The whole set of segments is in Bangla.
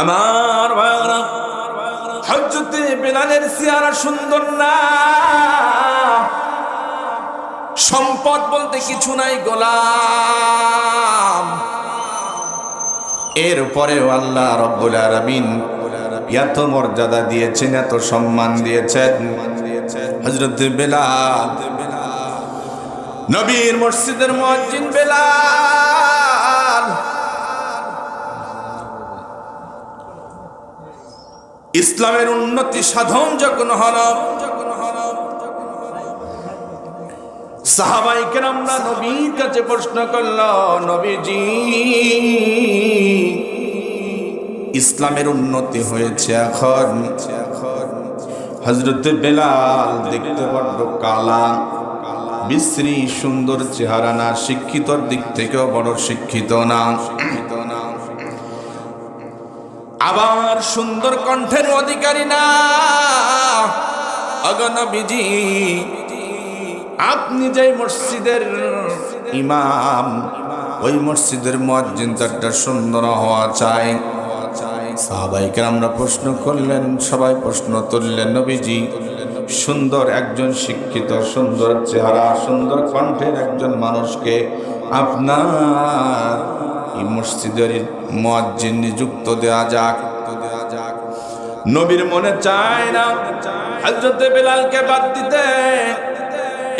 আমার হজরতে বেলালের চেহারা সুন্দর না। সম্পদ বলতে কিছু নাই গোলাম। এরপরেও আল্লাহ রব্বুল আলামিন এত মর্যাদা দিয়েছেন, এত সম্মান দিয়েছেন। হজরত বেলাল, নবীর মসজিদের মুয়াজ্জিন বেলাল ইসলামের উন্নতি সাধন যখন হল সাহাবাই কেরামরা নবীর কাছে প্রশ্ন করল, নবীজি, ইসলামের উন্নতি হয়েছে এখন? হজরত বেলাল দেখতে বড্ড কালা, বিশ্রী, সুন্দর চেহারা না, শিক্ষিতর দিক থেকেও বড় শিক্ষিত না। আবার সুন্দর কণ্ঠের অধিকারী না। অগনবীজি আপনি যে মসজিদের ইমাম, ওই মসজিদের চারটা সুন্দর হওয়া চাই। সাহাবাইকে আমরা প্রশ্ন করলেন, সবাই প্রশ্ন তুললেন, নবীজি, সুন্দর একজন শিক্ষিত, সুন্দর চেহারা, সুন্দর কণ্ঠের একজন মানুষকে আপনার এই মসজিদের মুয়াজ্জিন নিযুক্ত দেওয়া যাক। নবীর মনে চায় না, হযরত বেলালকে বাদ দিতে।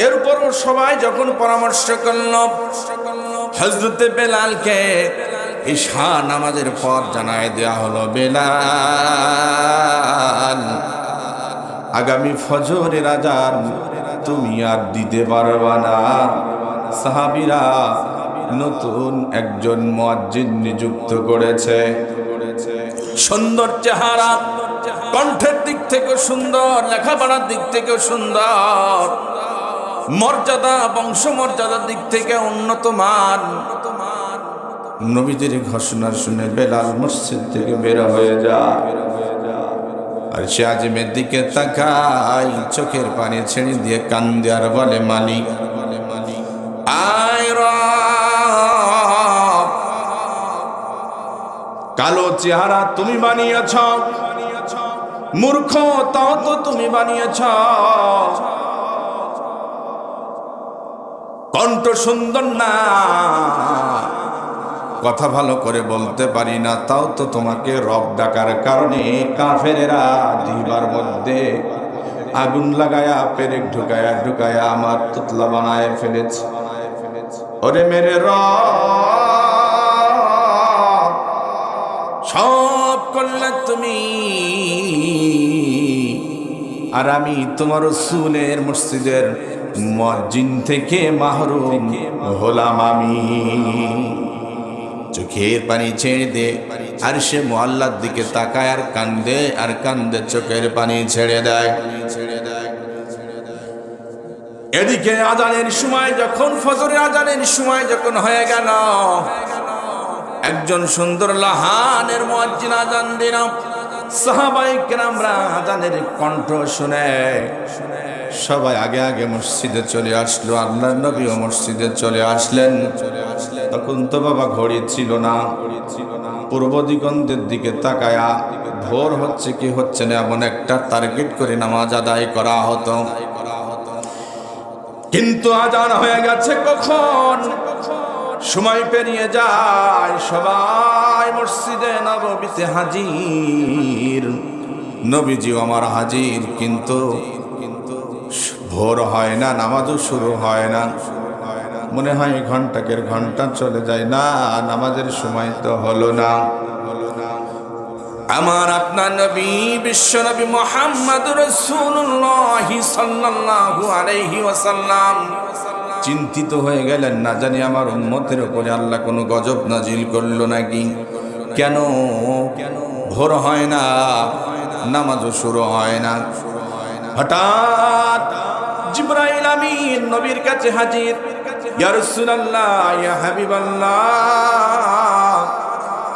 এরপরও সবাই যখন পরামর্শ করল হজরতে বেলালকে ঈশা নামাজের পর জানায় দেয়া হলো, বেলাল, আগামী ফজরের আজান তুমি আর দিতে পারবা না। সাহাবিরা নতুন একজন মুয়াজ্জিন নিযুক্ত করেছে। সুন্দর চেহারা, কণ্ঠের দিক থেকে সুন্দর, লেখাপড়ার দিক থেকে সুন্দর। মর্যাদা বংশ মর্যাদার দিক থেকে উন্নত মান নবীদের ঘোষণা শুনে বেলাল মসজিদ থেকে বের হয়ে যায় আর সে আজিমের দিকে তাকাই চোখের পানি ছেড়ে দিয়ে কান্দে আর বলে, মালিক আয় কালো চেহারা তুমি বানিয়েছ। মূর্খ, তাও তো তুমি বানিয়েছ। কণ্ঠ সুন্দর না। কথা ভালো করে বলতে পারি না, তাও তো তোমাকে রব ডাকার কারণে কাফেরেরা দিবার মধ্যে আগুন লাগায়া, পেরেক ঢুকায়া ঢুকায়া আমার তুতলা বানায় ফেলেছে। ওরে মেরে রব! সব করলে তুমি। আর আমি তোমার রসুলের মসজিদের মসজিদ থেকে মাহরুম হলাম আমি। চোখের পানি ছেড়ে দে, আর সে মোহাল্লার দিকে তাকায় আর কান্দে আর কান্দে চোখের পানি ছেড়ে দেয়। এদিকে আজানের সময় যখন ফজরের আজানের সময় যখন হয়ে গেল একজন সুন্দর লাহানের মুয়াজ্জিন আজান দিল সাহাবাই কেরামরা আজানের কণ্ঠ শুনে, সবাই আগে আগে মসজিদে চলে আসলো আল্লাহ নবীও মসজিদে চলে আসলেন। তখন তো বাবা ঘড়ি ছিল না। পূর্ব দিগন্তের দিকে তাকায়া ভোর হচ্ছে কি হচ্ছে না এমন একটা টার্গেট করে নামাজ আদায় করা হতো। কিন্তু আজান হয়ে গেছে কখন? সময় পেরিয়ে যায়, সবাই মসজিদে নবীতে হাজির। নবীজি আমার হাজির, কিন্তু ভোর হয় না, নামাজও শুরু হয় না। মনে হয় ঘন্টাকের ঘণ্টা চলে যায়, না, নামাজের সময় তো হলো না। আমার আপনার নবী, বিশ্ব নবী মোহাম্মদ রসুল্লাহ সাল্লাল্লাহু আলাইহি ওয়াসাল্লাম চিন্তিত হয়ে গেলেন, না জানি আমার উম্মতের উপরে আল্লাহ কোনো গজব নাজিল করল নাকি? কেন? ভোর হয় না, নামাজও শুরু হয় না। হঠাৎ জিব্রাইল আমিন নবীর কাছে হাজির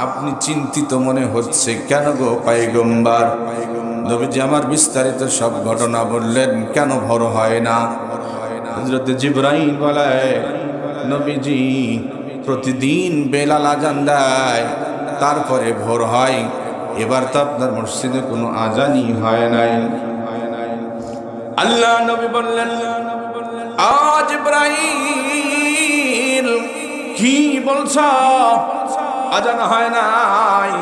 আপনি চিন্তিত মনে হচ্ছে কেন গো পাইগম্বার? নবীজি আমার বিস্তারিত সব ঘটনা বললেন, কেন ভর হয় না? হজরত জিব্রাইল বলে নবীজি, প্রতিদিন বেলাল আজান দেয়, তারপরে ভোর হয়, এবার তো আপনার মসজিদে কোনো আজানই হয় নাই। আল্লাহ নবী বললেন আজ ইব্রাহিম কি বলছ? আজান হয় নাই।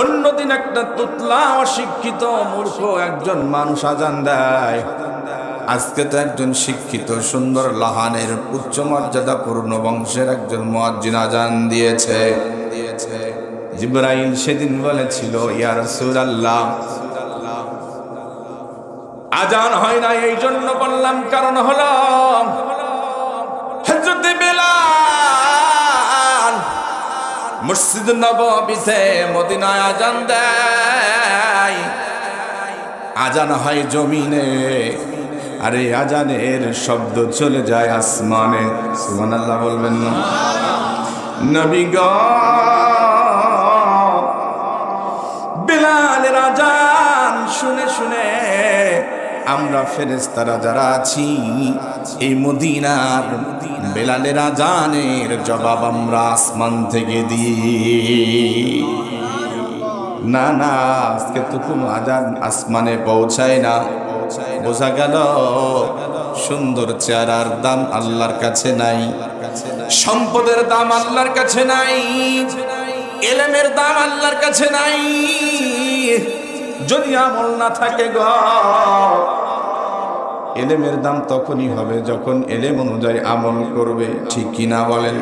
অন্যদিন একটা তুতলা অশিক্ষিত মূর্খ একজন মানুষ আজান দেয়। আজকে তো একজন শিক্ষিত, সুন্দর, লাহানের, উচ্চ মর্যাদা পূর্ণ বংশের একজন মুয়াজ্জিন আজান দিয়েছে। দিয়েছে জিব্রাইল সেদিন বলেছিল, ইয়া রাসূলুল্লাহ, আজান হয় না এই জন্য বললাম, কারণ হলো হযরত বেলাল মসজিদ নববীতে মদিনায় আজান দেয়। আজান হয় জমিনে। আরে আজানের শব্দ চলে যায় আসমানে। সুবহানাল্লাহ বলবেন না। নবী গো, বেলালের আজান শুনে শুনে আমরা ফেরেস্তারা যারা আছি, এই মদিনার বেলালের আজানের জবাব আমরা আসমান থেকে দিই। না না, আজকে তো কোনো আজান আসমানে পৌঁছায় না। বোঝা গেল, সুন্দর চেহারার দাম আল্লাহর কাছে নাই। সম্পদের দাম আল্লাহর কাছে নাই। এলেমের দাম আল্লাহর কাছে নাই। যদি আমল না থাকে গ, এলেমের দাম তখনই হবে যখন এলেম অনুযায়ী আমল করবে। ঠিক কিনা বলেন?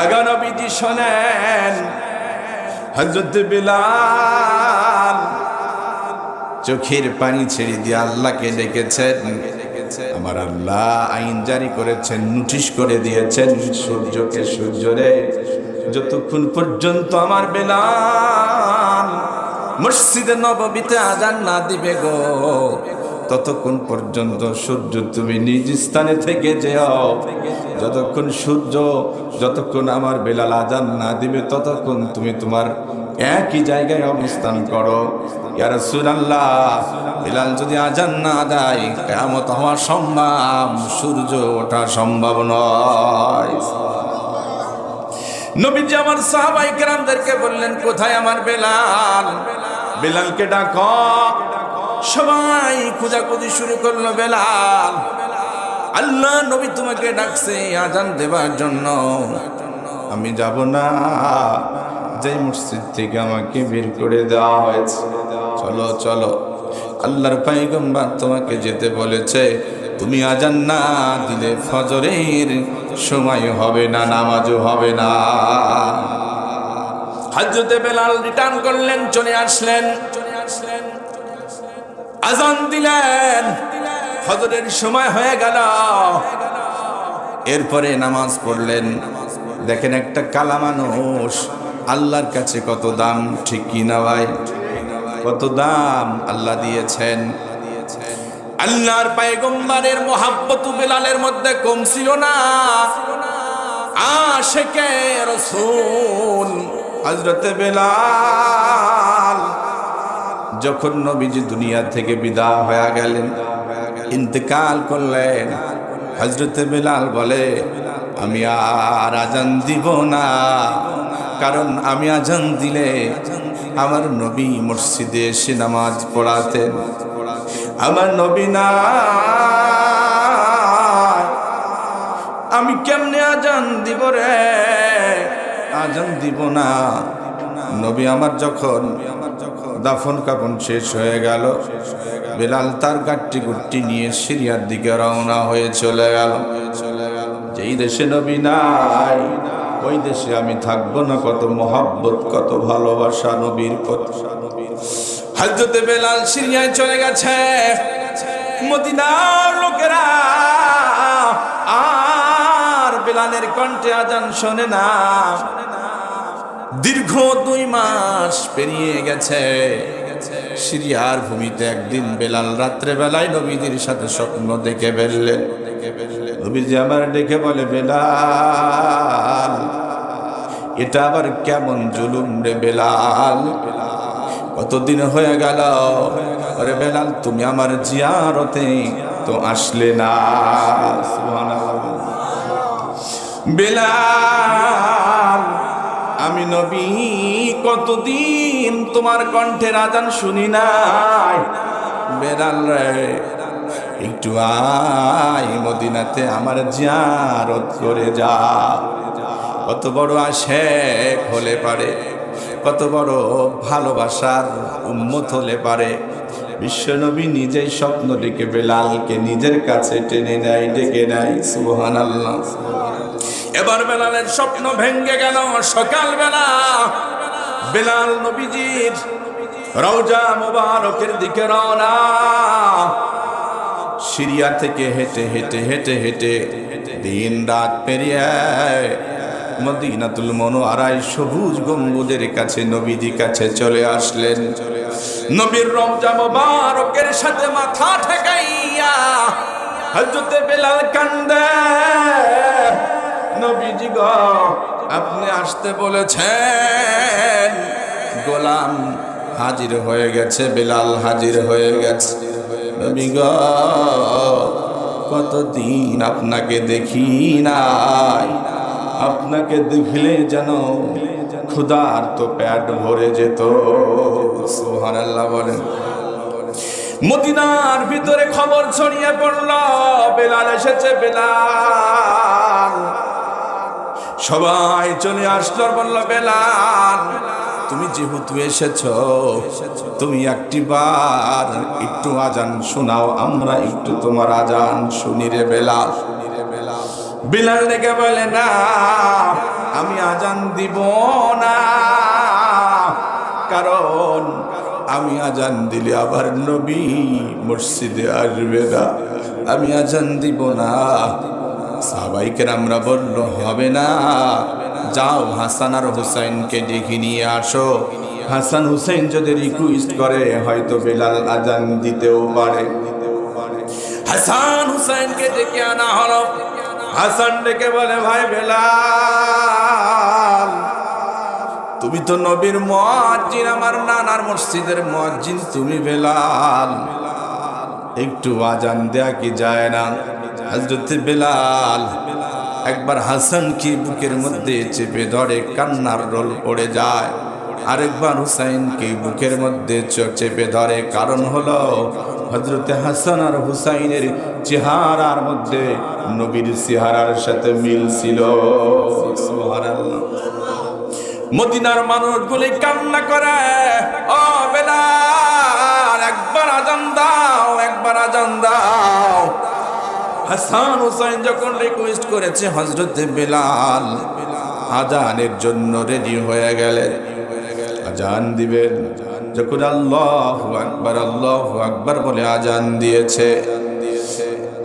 আগানবীজি শোনেন হজরত বিলাল চোখের পানি ছেড়ে দিয়ে আল্লাহকে ডেকেছেন। আমার আল্লাহ আইন জারি করেছেন, নোটিশ করে দিয়েছেন, সূর্যকে সূর্যরে। যতক্ষণ পর্যন্ত আমার বেলাল মসজিদে নববীতে আজান না দিবে গো, ততক্ষণ পর্যন্ত সূর্য তুমি নিজ স্থানে থেকে যেও। যতক্ষণ সূর্য, যতক্ষণ আমার বেলাল আজান না দিবে, ততক্ষণ তুমি তোমার একই জায়গায় অবস্থান করো। বেলাল যদি আজান না দেয় কেমত হওয়া সম্ভব, সূর্য ওঠা সম্ভব নয়। নবীজি আমার সাহাবাই কেরামদেরকে বললেন, কোথায় আমার বেলাল? বেলালকে ডাক, সবাই খোঁজাখুঁজি শুরু করল, বেলাল, আল্লাহ নবী তোমাকে ডাকছে, আজান দেবার জন্য। আমি যাব না। যে মসজিদ থেকে আমাকে বের করে দেওয়া হয়েছে চলো চলো। আল্লাহর পাইগম্বার তোমাকে যেতে বলেছে, তুমি আজান না দিলে ফজরের সময় হবে না, নামাজও হবে না। হাজরতে বেলাল রিটার্ন করলেন, চলে আসলেন। আজান দিলেন, ফজরের সময় হয়ে গেল। এরপরে নামাজ পড়লেন। দেখেন একটা কালা মানুষ, আল্লাহর কাছে কত দাম, ঠিক কি না ভাই? কত দাম আল্লাহ দিয়েছেন। আল্লাহর পায়গম্বারের মোহাব্বত বেলালের মধ্যে কম ছিল না। আশেকে রসুল হজরতে বেলাল যখন নবীজি দুনিয়া থেকে বিদায় হয়ে গেলেন, ইন্তেকাল করলেন হজরতে বেলাল বলে, আমি আর আজান দিব না, কারণ আমি আজান দিলে আমার নবী মসজিদে এসে নামাজ পড়াতেন। আমার নবী না আমি কেমনে আজান দিব রে? আজান দিব না। নবী আমার যখন দাফন কাপন শেষ হয়ে গেল, বেলাল তার গাট্টি গুট্টি নিয়ে সিরিয়ার দিকে রওনা হয়ে চলে গেল। যেই দেশে নবী নাই ওই দেশে আমি থাকব না, কত মহাব্বত, কত ভালোবাসা নবীর কত হজরতে বেলাল সিরিয়ায় চলে গেছে। মদিনার লোকেরা আর বেলালের কণ্ঠে আজান শোনে না। দীর্ঘ দুই মাস পেরিয়ে গেছে। সিরিয়ার ভূমিতে একদিন বেলাল রাত্রে বেলায় নবীদের সাথে স্বপ্ন দেখে বেরলেন নবীজি আমার ডেকে বলে, বেলাল, এটা আবার কেমন জুলুম রে বেলাল? কতদিন হয়ে গেল? আরে বেলাল, তুমি আমার জিয়ারতে তো আসলে না। বেলাল, আমি নবী, কতদিন তোমার কণ্ঠের আজান শুনি নাই? বেলাল রে একটু আয় মদিনাতে আমার জিয়ারত করে যা। কত বড় আশেক হলে পারে, কত বড় ভালোবাসার উন্মত হলে পারে। বিশ্বনবী নিজেই স্বপ্ন ডেকে বেলালকে নিজের কাছে টেনে নেয়, ডেকে নেয় সুহান আল্লাহ এবার বেলালের স্বপ্ন ভেঙ্গে গেল সকালবেলা। বেলাল নবীজির রওজা মুবারকের দিকে রওনা। সিরিয়া থেকে হেঁটে হেঁটে হেঁটে হেঁটে দিন রাত পেরিয়ে মদিনাতুল মনো আড়াই সবুজ গম্বুজের কাছে নবীজি কাছে চলে আসলেন। নবীর রমজা মোবারকের সাথে মাথা ঠেকাইয়া হজরতে বেলাল কান্দে। নবীজি গ, আপনি আসতে বলেছেন। গোলাম হাজির হয়ে গেছে, বেলাল হাজির হয়ে গেছে। নবী গ, কতদিন আপনাকে দেখি নাই। আপনাকে দেখলে যেন ক্ষুধার তো প্যাট ভরে যেত। সোহান আল্লাহ বলেন। মদিনার ভিতরে খবর ছড়িয়ে পড়ল, বেলাল এসেছে, বেলাল। সবাই চলে আসলো, বলল, বেলাল তুমি যেহেতু এসেছ, তুমি একটি বার একটু আজান শোনাও, আমরা একটু তোমার আজান শুনি রে বেলাল। বিলাল ডেকে বলে, না, আমি আজান দিব না। কারণ আমি আজান দিলে আবার নবী মসজিদে আসবে না। আমি আজান দিব না। সাহাবাইকের আমরা বলল, হবে না। যাও, হাসান আর হুসাইনকে ডেকে নিয়ে আসো। হাসান হুসাইন যদি রিকুয়েস্ট করে, হয়তো বেলাল আজান দিতেও পারে। হাসান হুসাইনকে ডেকে আনা হলো। হাসান ডেকে বলে, ভাই বেলাল, তুমি তো নবীর মুয়াজ্জিন, আমার নানার মসজিদের মুয়াজ্জিন, তুমি বেলাল। একটু আজান দেয়া কি যায় না? হযরত বেলাল একবার হাসান কি বুকের মধ্যে চেপে ধরে, কান্নার রোল পড়ে যায়। আরেকবার হুসাইনকে বুকের মধ্যে চেপে ধরে, কারণ হলো হজরতে হাসান আর হুসাইনের চেহারার মধ্যে নবীর চেহারার সাথে মিল ছিল। মদিনার মানুষগুলি কান্না করে, ও বেলাল, একবার আজান দাও, একবার আজান দাও। হাসান হুসাইন যখন রিকোয়েস্ট করেছে হজরত বেলাল, আজানের জন্য রেডি হয়ে গেলেন। আজান দিবেন। যখন আল্লাহ আকবার আল্লাহ আকবার বলে আজান দিয়েছে।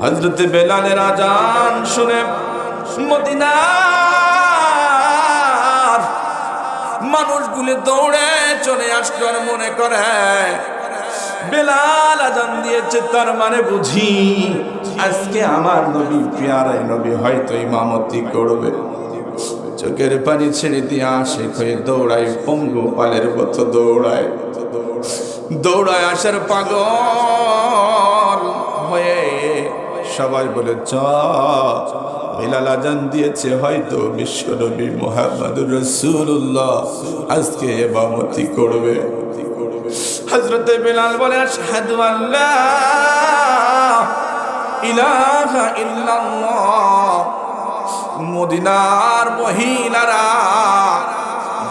হজরত বেলালের আজান শুনে মদিনার মানুষগুলি দৌড়ে চলে আসলো আর মনে করে, বেলাল আজান দিয়েছে, তার মানে বুঝি আজকে আমার নবী পেয়ারাই নবী হয়তো ইমামতি করবে। চোখের পানি ছেড়ে দিয়ে আসে হয়ে দৌড়ায়, পঙ্গু পালের মতো দৌড়ায়। দৌড়ায় আসার পাগল হয়ে সবাই বলে, চ, বেলাল দিয়েছে হয়তো বিশ্বনবী মোহাম্মদুর রসুল্লাহ আজকে এবামতি করবে। হজরতে বিলাল বলে, আশহাদু আল্লাহ ইলাহা ইল্লাল্লাহ। মদিনার মহিলারা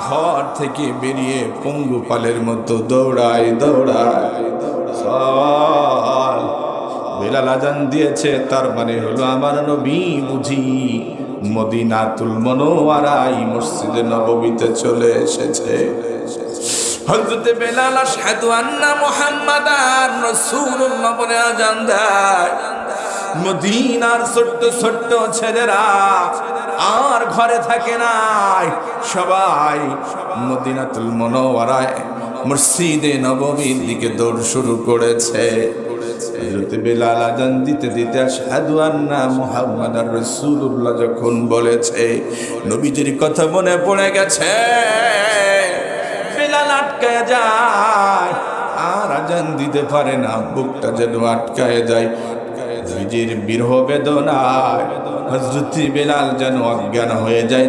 ঘর থেকে বেরিয়ে পঙ্গু পালের মতো দৌড়ায় দৌড়ায়। বেলাল আজান দিয়েছে, তার মানে হলো আমার নবী বুঝি। মদিনাতুল মনোয়ারাই মসজিদে নববীতে চলে এসেছে। হযরতে বেলাল আশহাদু আন্না মুহাম্মাদান রাসূলুল্লাহ বলে আজান দেয়। মদিনার ছোট্ট ছোট্ট ছেলেরা আর ঘরে থাকে নাই। সবাই মদিনাতুল মনোয়ারায় মসজিদে নবমীর দিকে দৌড় শুরু করেছে। বেলাল আজান দিতে দিতে আশহাদু আন্না যখন বলেছে, নবীজির কথা মনে পড়ে গেছে। বেলাল আটকায় যায়, আর আজান দিতে পারে না, বুকটা যেন আটকায় যায়। নিজের বিরহ বেদনায় হজরতি বেলাল যেন অজ্ঞান হয়ে যায়